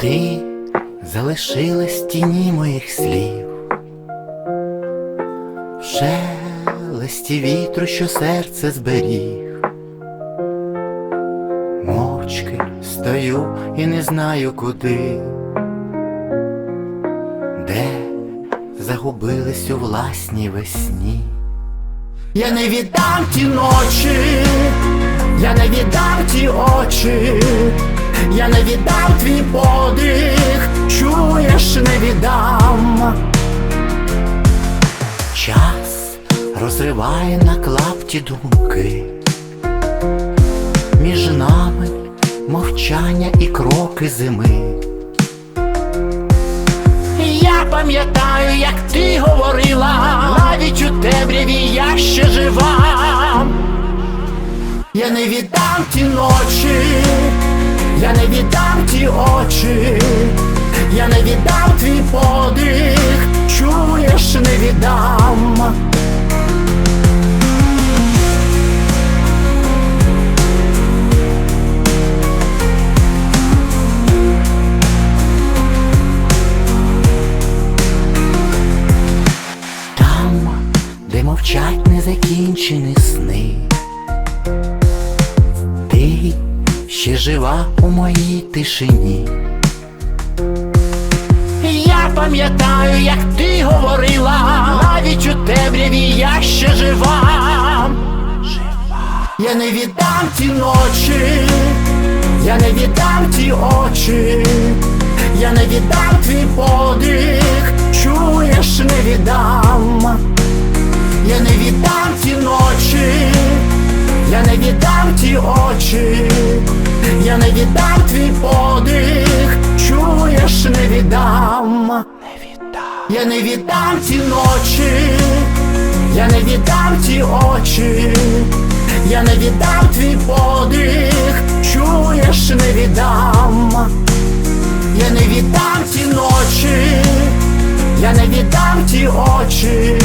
Ти залишилась тіні моїх слів, в шелесті вітру, що серце зберіг. Мовчки стою і не знаю куди, де загубились у власній весні. Я не віддам ті ночі, я не віддам ті очі, я не віддам твій подих, чуєш, не віддам. Час розриває на клапті думки, між нами мовчання і кроки зими. Я пам'ятаю, як ти говорила, навіть у темряві я ще жива. Я не віддам ті ночі, я не віддам ті очі, я не віддам твій подих, чуєш, не віддам. Там, де мовчать незакінчені сни, ще жива у моїй тишині. Я пам'ятаю, як ти говорила, навіть у темряві я ще жива. Я не віддам ті ночі, я не віддам ті очі, я не віддам твій подих, чуєш, не віддам. Я не віддам ті ночі, я не віддам ті очі, я не віддам твій подих, чуєш, не віддам. не віддам, Я не віддам ті ночі, я не віддам ті очі, я не віддам твій подих, чуєш, не віддам. Я не віддам ті ночі, я не віддам ті очі,